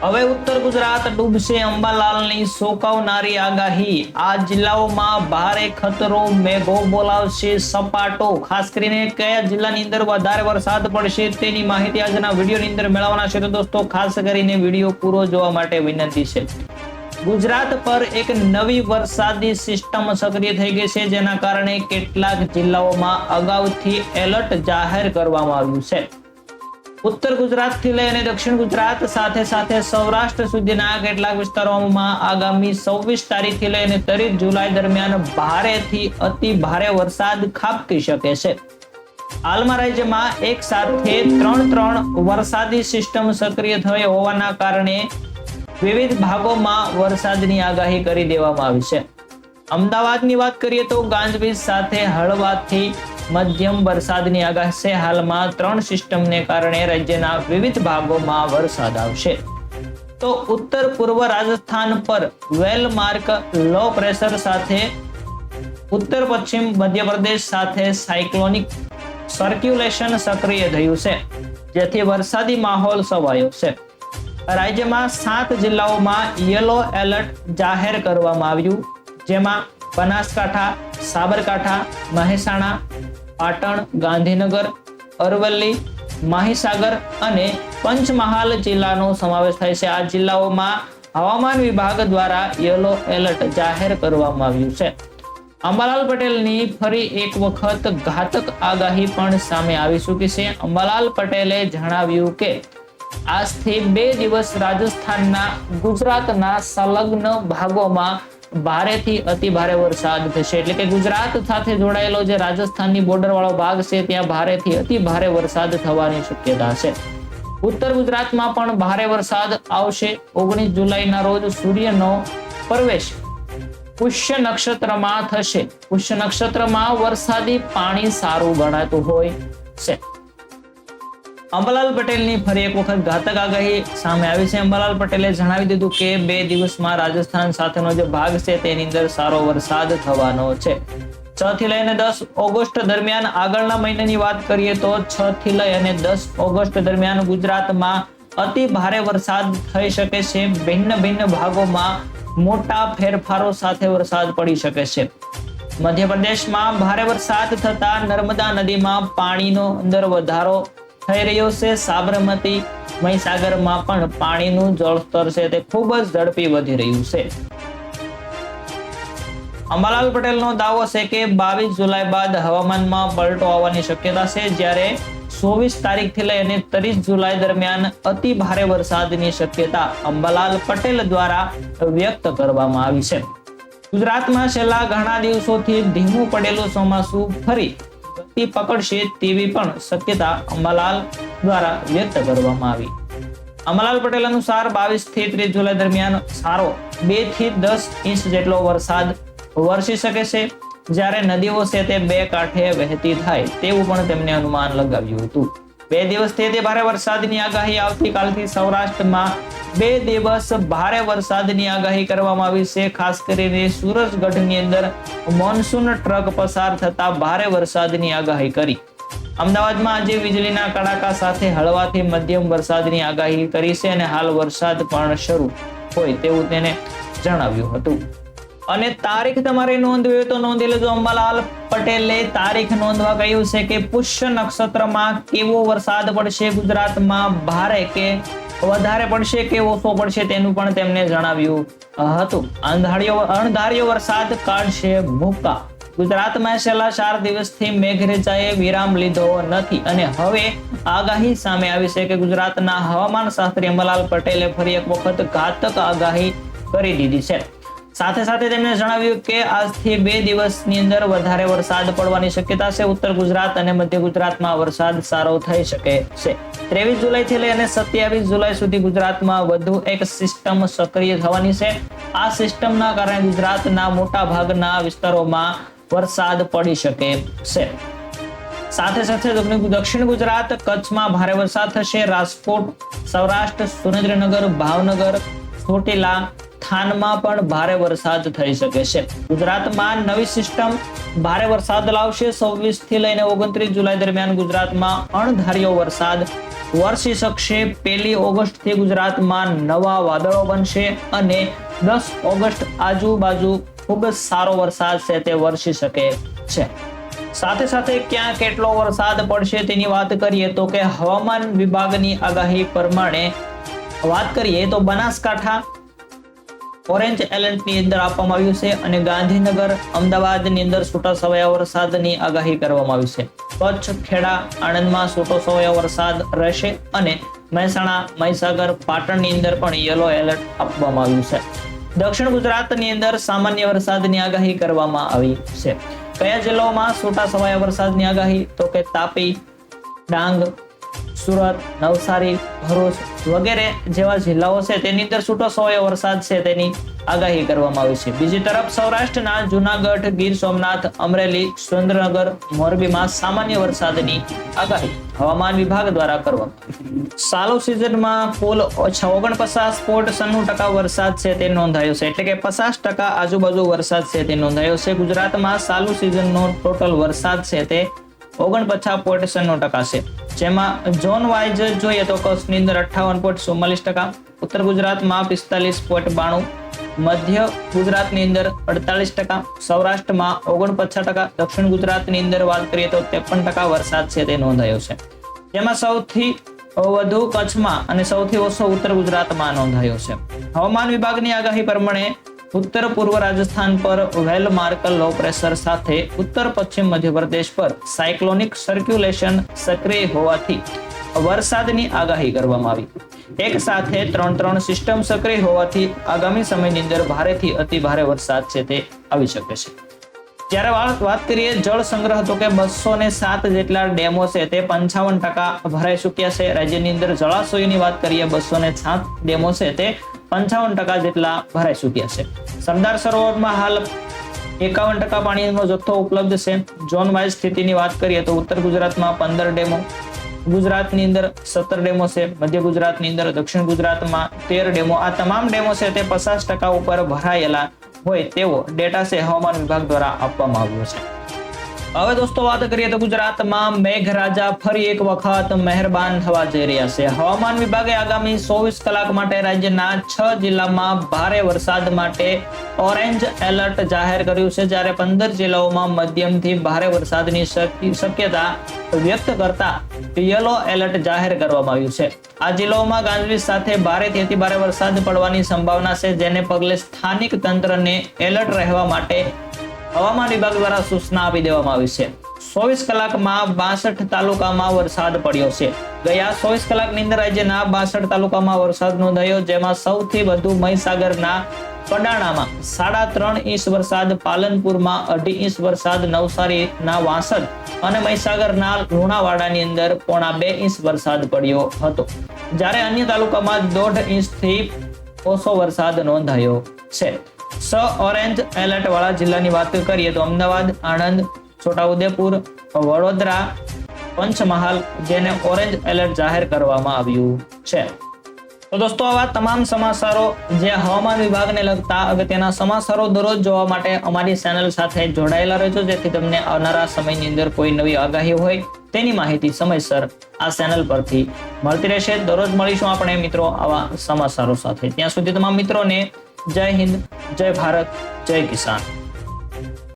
હવે ઉત્તર ગુજરાત ડૂબશે અંબાલાલની સોકાવનારી આગાહી. આ જિલ્લાઓમાં ભારે ખતરો, મેઘો બોલાવશે, સપાટો, ખાસ કરીને કયા જિલ્લાની અંદર વધારે વરસાદ પડશે તેની માહિતી આજના વિડીયોની અંદર મેળવવાના છે. દોસ્તો, ખાસ કરીને વીડિયો પૂરો જોવા માટે વિનંતી છે. ગુજરાત પર એક નવી વરસાદી સિસ્ટમ સક્રિય થઈ ગઈ છે, જેના કારણે કેટલાક જિલ્લાઓમાં અગાઉથી એલર્ટ જાહેર કરવામાં આવ્યું છે. ઉત્તર ગુજરાતથી લઈને દક્ષિણ ગુજરાત, સાથે સાથે સૌરાષ્ટ્ર સુધીના કેટલાક વિસ્તારોમાં આગામી સવ્વીસ તારીખથી લઈને ત્રીસ જુલાઈ દરમિયાન ભારેથી અતિ ભારે વરસાદ ખાબકી શકે છે. હાલમાં રાજ્યમાં એક સાથે ત્રણ ત્રણ વરસાદી સિસ્ટમ સક્રિય થઈ હોવાના કારણે વિવિધ ભાગોમાં વરસાદની આગાહી કરી દેવામાં આવી છે. અમદાવાદની વાત કરીએ તો ગાંજવીજ સાથે હળવાથી મધ્યમ વરસાદની આગાહી હાલમાં ત્રણ સિસ્ટમને કારણે રાજ્યના વિવિધ ભાગોમાં વરસાદ આવશે. તો ઉત્તર પૂર્વ રાજસ્થાન પર વેલ માર્ક, લો પ્રેશર સાથે ઉત્તર પશ્ચિમ મધ્યપ્રદેશ સાથે સાયક્લોનિક સર્ક્યુલેશન સક્રિય થયું છે. જેથી વરસાદી માહોલ સવાયો છે. રાજ્યમાં સાત જિલ્લાઓમાં યલો એલર્ટ જાહેર કરવામાં આવ્યું. જેમાં બનાસકાંઠા, સાબરકાંઠા, મહેસાણા પાટણ, ગાંધીનગર, અરવલ્લી, મહીસાગર અને પંચમહાલ જિલ્લાનો સમાવેશ થાય છે. આ જિલ્લાઓમાં હવામાન વિભાગ દ્વારા યલો એલર્ટ જાહેર કરવામાં આવ્યું છે. અંબાલાલ પટેલની ફરી એક વખત ઘાતક આગાહી પણ સામે આવી ચૂકી છે. અંબાલાલ પટેલે જણાવ્યું કે, આજથી બે દિવસ રાજસ્થાનના ગુજરાતના સંલગ્ન ભાગોમાં ભારેથી અતિ ભારે વરસાદ થશે. એટલે કે ગુજરાત સાથે જોડાયેલો જે રાજસ્થાનની બોર્ડર વાળો ભાગ છે, ત્યાં ભારેથી અતિ ભારે વરસાદ થવાની શક્યતા છે. ઉત્તર ગુજરાતમાં પણ ભારે વરસાદ આવશે. ઓગણીસ જુલાઈના રોજ સૂર્યનો પ્રવેશ પુષ્ય નક્ષત્રમાં થશે. પુષ્ય નક્ષત્રમાં વરસાદી પાણી સારું ગણાતું હોય છે. અંબાલાલ પટેલની ફરી એક વખત ઘાતક આગાહી સામે આવી છે. અંબાલાલ પટેલે જણાવી દીધું કે બે દિવસમાં રાજસ્થાન સાથેનો જે ભાગ છે, તેની અંદર સારો વરસાદ થવાનો છે. છ થી લઈને દસ ઓગસ્ટ દરમિયાન આગળના મહિનાની વાત કરીએ તો છ થી લઈ અને દસ ઓગસ્ટ દરમિયાન ગુજરાતમાં અતિ ભારે વરસાદ થઈ શકે છે. ભિન્ન ભિન્ન ભાગોમાં મોટા ફેરફારો સાથે વરસાદ પડી શકે છે. મધ્યપ્રદેશમાં ભારે વરસાદ થતા નર્મદા નદીમાં પાણીનો અંદર વધારો થઈ રહ્યો છે. સાબરમતી મહીસાગરમાં પણ પાણીનું જળસ્તર છે તે ખૂબ જ ઝડપી વધી રહ્યું છે. અંબાલાલ પટેલનો દાવો છે કે બાવીસ જુલાઈ બાદ હવામાનમાં પલટો આવવાની શક્યતા છે. જ્યારે ચોવીસ તારીખથી લઈ અને ત્રીસ જુલાઈ દરમિયાન અતિ ભારે વરસાદની શક્યતા અંબાલાલ પટેલ દ્વારા વ્યક્ત કરવામાં આવી છે. ગુજરાતમાં છેલ્લા ઘણા દિવસોથી ધીમું પડેલું ચોમાસું ફરી ગતિ પકડશે તેવી પણ શક્યતા અંબાલાલ દ્વારા વ્યક્ત કરવામાં આવી. અંબાલાલ પટેલ અનુસાર બાવીસથી ત્રીસ જુલાઈ દરમિયાન સારો બેથી દસ ઇંચ જેટલો વરસાદ વરસી શકે છે. જ્યારે નદીઓ છે તે બે કાંઠે વહેતી થાય તેવું પણ તેમને અનુમાન લગાવ્યું હતું. બે દિવસથી તે ભારે વરસાદની આગાહી આવતીકાલથી સૌરાષ્ટ્રમાં બે દિવસ ભારે વરસાદની આગાહી કરવામાં આવી છે. ખાસ કરીને સુરજગઢની અંદર મોન્સૂન ટ્રક પસાર થતા ભારે વરસાદની આગાહી કરી. અમદાવાદમાં આજે વીજળીના કડાકા સાથે હળવાથી મધ્યમ વરસાદની આગાહી કરી છે અને હાલ વરસાદ પણ શરૂ હોય તેવું તેને જણાવ્યું હતું. અને તારીખ તમારે નોંધવી તો નોંધી લેજો. અંબાલાલ પટેલે તારીખ નોંધવા કહ્યું છે કે પુષ્ય નક્ષત્રમાં કેવો વરસાદ પડશે? ગુજરાતમાં ભારે કે વધારે પડશે કે ઓછો પડશે તેનું પણ તેમને જણાવ્યું હતું. અણધાર્યો અણધાર્યો વરસાદ કાઢશે ભૂકા ગુજરાતમાં છેલ્લા ચાર દિવસથી મેઘરેજાએ વિરામ લીધો નથી અને હવે આગાહી સામે આવી છે કે ગુજરાતના હવામાન શાસ્ત્રી અંબાલાલ પટેલે ફરી એક વખત ઘાતક આગાહી કરી દીધી છે. સાથે સાથે તેમણે જણાવ્યું કે આજથી બે દિવસની અંદર વધારે વરસાદ પડવાની શક્યતા છે. ઉત્તર ગુજરાત અને મધ્ય ગુજરાતમાં વરસાદ સારો થઈ શકે છે. ત્રેવીસ જુલાઈ થી લઈ અને સત્યાવીસ જુલાઈ સુધી ગુજરાતમાં વધુ એક સિસ્ટમ સક્રિય થવાની છે. આ સિસ્ટમના કારણે ગુજરાતના મોટા ભાગના વિસ્તારોમાં વરસાદ પડી શકે છે. સાથે સાથે દક્ષિણ ગુજરાત કચ્છમાં ભારે વરસાદ થશે. રાજકોટ, સૌરાષ્ટ્ર, સુરેન્દ્રનગર, ભાવનગર, ચોટીલા થાનમાં પણ ભારે વરસાદ થઈ શકે છે. ગુજરાતમાં નવી સિસ્ટમ ભારે વરસાદ લાવશે. છવ્વીસથી લઈને ઓગણત્રીસ જુલાઈ દરમિયાન ગુજરાતમાં અણધાર્યો વરસાદ વરસી શકશે. પહેલી ઓગસ્ટથી ગુજરાતમાં નવા વાદળો બનશે અને દસ ઓગસ્ટ આજુબાજુ ખૂબ જ સારો વરસાદ છે તે વરસી શકે છે. સાથે સાથે ક્યાં કેટલો વરસાદ પડશે તેની વાત કરીએ તો કે હવામાન વિભાગની આગાહી પ્રમાણે વાત કરીએ તો બનાસકાંઠા ઓરેન્જ એલર્ટની અંદર આપવામાં આવ્યું છે અને ગાંધીનગર, અમદાવાદની અંદર છૂટા છવાયા વરસાદની આગાહી કરવામાં આવી છે. કચ્છ, ખેડા, આણંદમાં છૂટો છવાયો વરસાદ રહેશે અને મહેસાણા, મહીસાગર, પાટણની અંદર પણ યલો એલર્ટ આપવામાં આવ્યું છે. દક્ષિણ ગુજરાતની અંદર સામાન્ય વરસાદની આગાહી કરવામાં આવી છે. કયા જિલ્લાઓમાં છૂટા છવાયા વરસાદની આગાહી? તો કે તાપી, ડાંગ, સુરત, નવસારી, ભરૂચ વગેરે જેવા જિલ્લાઓ છે, તેની અંદર છૂટો છવાયો વરસાદ છે, તેની આગાહી કરવામાં આવી છે. બીજી તરફ સૌરાષ્ટ્રના જુનાગઢ, ગીર સોમનાથ, અમરેલી, સુરેન્દ્રનગર, મોરબીમાં સામાન્ય વરસાદની આગાહી હવામાન વિભાગ દ્વારા કરવામાં. ચાલુ સિઝનમાં કુલ ઓગણપચાસ પોઈન્ટ સન્નું ટકા વરસાદ છે, તે નોંધાયો છે. એટલે કે પચાસ ટકા આજુબાજુ વરસાદ છે, તે નોંધાયો છે. ગુજરાતમાં ચાલુ સિઝનનો ટોટલ વરસાદ છે, તે ઓગણપચાસ પોઈન્ટ સન્નું ટકા છે. જેમાં ઝોન વાઇઝ જોઈએ તો કચ્છની અંદર અઠ્ઠાવન પોઈન્ટ ચુમ્માલીસ ટકા, ઉત્તર ગુજરાતમાં પિસ્તાલીસ પોઈન્ટ બાણું, મધ્ય ગુજરાતની અંદર અડતાલીસ ટકા, સૌરાષ્ટ્રમાં ઓગણપચાસ ટકા, દક્ષિણ ગુજરાતની અંદર વાત કરીએ તો ત્રેપન ટકા વરસાદ છે તે નોંધાયો છે. જેમાં સૌથી વધુ કચ્છમાં અને સૌથી ઓછો ઉત્તર ગુજરાતમાં નોંધાયો છે. હવામાન વિભાગની આગાહી પ્રમાણે ઉત્તર પૂર્વ રાજસ્થાન પર વેલ માર્કલ લો પ્રેશર સાથે ઉત્તર પશ્ચિમ મધ્યપ્રદેશ પર સાયક્લોનિક સર્ક્યુલેશન સક્રિય હોવાથી વરસાદની આગાહી કરવામાં આવી. એક સાથે ત્રણ ત્રણ સિસ્ટમ સક્રિય હોવાથી આગામી સમયની અંદર ભારેથી અતિ ભારે વરસાદ છે તે આવી શકે છે. જ્યારે વાત કરીએ જળ સંગ્રહ તો કે બસો ને સાત જેટલા ડેમો છે તે પંચાવન ટકા ભરાઈ ચૂક્યા છે. રાજ્યની અંદર જળાશયોની વાત કરીએ બસો ને સાત ડેમો છે તે પંચાવન ટકા જેટલા ભરાઈ ચૂક્યા છે. સરદાર સરોવરમાં હાલ એકાવન ટકા પાણીનો જથ્થો ઉપલબ્ધ છે. ઝોન વાઇઝ સ્થિતિની વાત કરીએ તો ઉત્તર ગુજરાતમાં પંદર ડેમો, ગુજરાતની અંદર સત્તર ડેમો છે, મધ્ય ગુજરાતની અંદર દક્ષિણ ગુજરાતમાં તેર ડેમો. આ તમામ ડેમો છે તે પચાસ ટકા ઉપર ભરાયેલા હોય તેવો ડેટા છે હવામાન વિભાગ દ્વારા આપવામાં આવ્યો છે. હવે દોસ્તો વાત કરીએ તો ગુજરાતમાં મેઘરાજા ફરી એક વખત મહેરબાન થવા જઈ રહ્યા છે. હવામાન વિભાગે આગામી ચોવીસ કલાક માટે રાજ્યના છ જિલ્લામાં ભારે વરસાદ માટે ઓરેન્જ એલર્ટ જાહેર કર્યું છે. જ્યારે પંદર જિલ્લાઓમાં મધ્યમથી ભારે વરસાદની શક- શક્યતા વ્યક્ત કરતા યલો એલર્ટ જાહેર કરવામાં આવ્યું છે. આ જિલ્લાઓમાં ગાજવીજ સાથે ભારેથી અતિ ભારે વરસાદ પડવાની સંભાવના છે, જેને પગલે સ્થાનિક તંત્રને એલર્ટ રહેવા માટે હવામાન વિભાગ દ્વારા સૂચના આપી દેવામાં આવી છે. ચોવીસ કલાકમાં બાસઠ તાલુકામાં વરસાદ પડ્યો છે. ગયા ચોવીસ કલાકની અંદર રાજ્યના બાસઠ તાલુકામાં વરસાદ નોંધાયો, જેમાં સૌથી વધુ મહીસાગરના કડાણામાં સાડા ત્રણ ઇંચ વરસાદ, પાલનપુરમાં અઢી ઇંચ વરસાદ, નવસારીના વાસદ અને મહીસાગરના લુણાવાડાની અંદર પોણા બે ઇંચ વરસાદ પડ્યો હતો. જ્યારે અન્ય તાલુકામાં દોઢ ઇંચથી ઓછો વરસાદ નોંધાયો છે. સ ઓરેન્જ એલર્ટ વાળા જિલ્લાની વાત કરીએ તો અમદાવાદ, આણંદ, છોટાઉદેપુર, વડોદરા, પંચમહાલ જેને ઓરેન્જ એલર્ટ જાહેર કરવામાં આવ્યું છે. તો દોસ્તો આવા તમામ સમાચારો જે હવામાન વિભાગને લગતા અગત્યના સમાચારો દરરોજ જોવા માટે અમારી ચેનલ સાથે જોડાયેલા રહેજો, જેથી તમને આવનારા સમયની અંદર કોઈ નવી આગાહી હોય તેની માહિતી સમયસર આ ચેનલ પરથી મળતી રહેશે. દરરોજ મળીશું આપણે મિત્રો આવા સમાચારો સાથે. ત્યાં સુધી તમામ મિત્રોને જય હિન્દ જય ભારત જય કિસાન.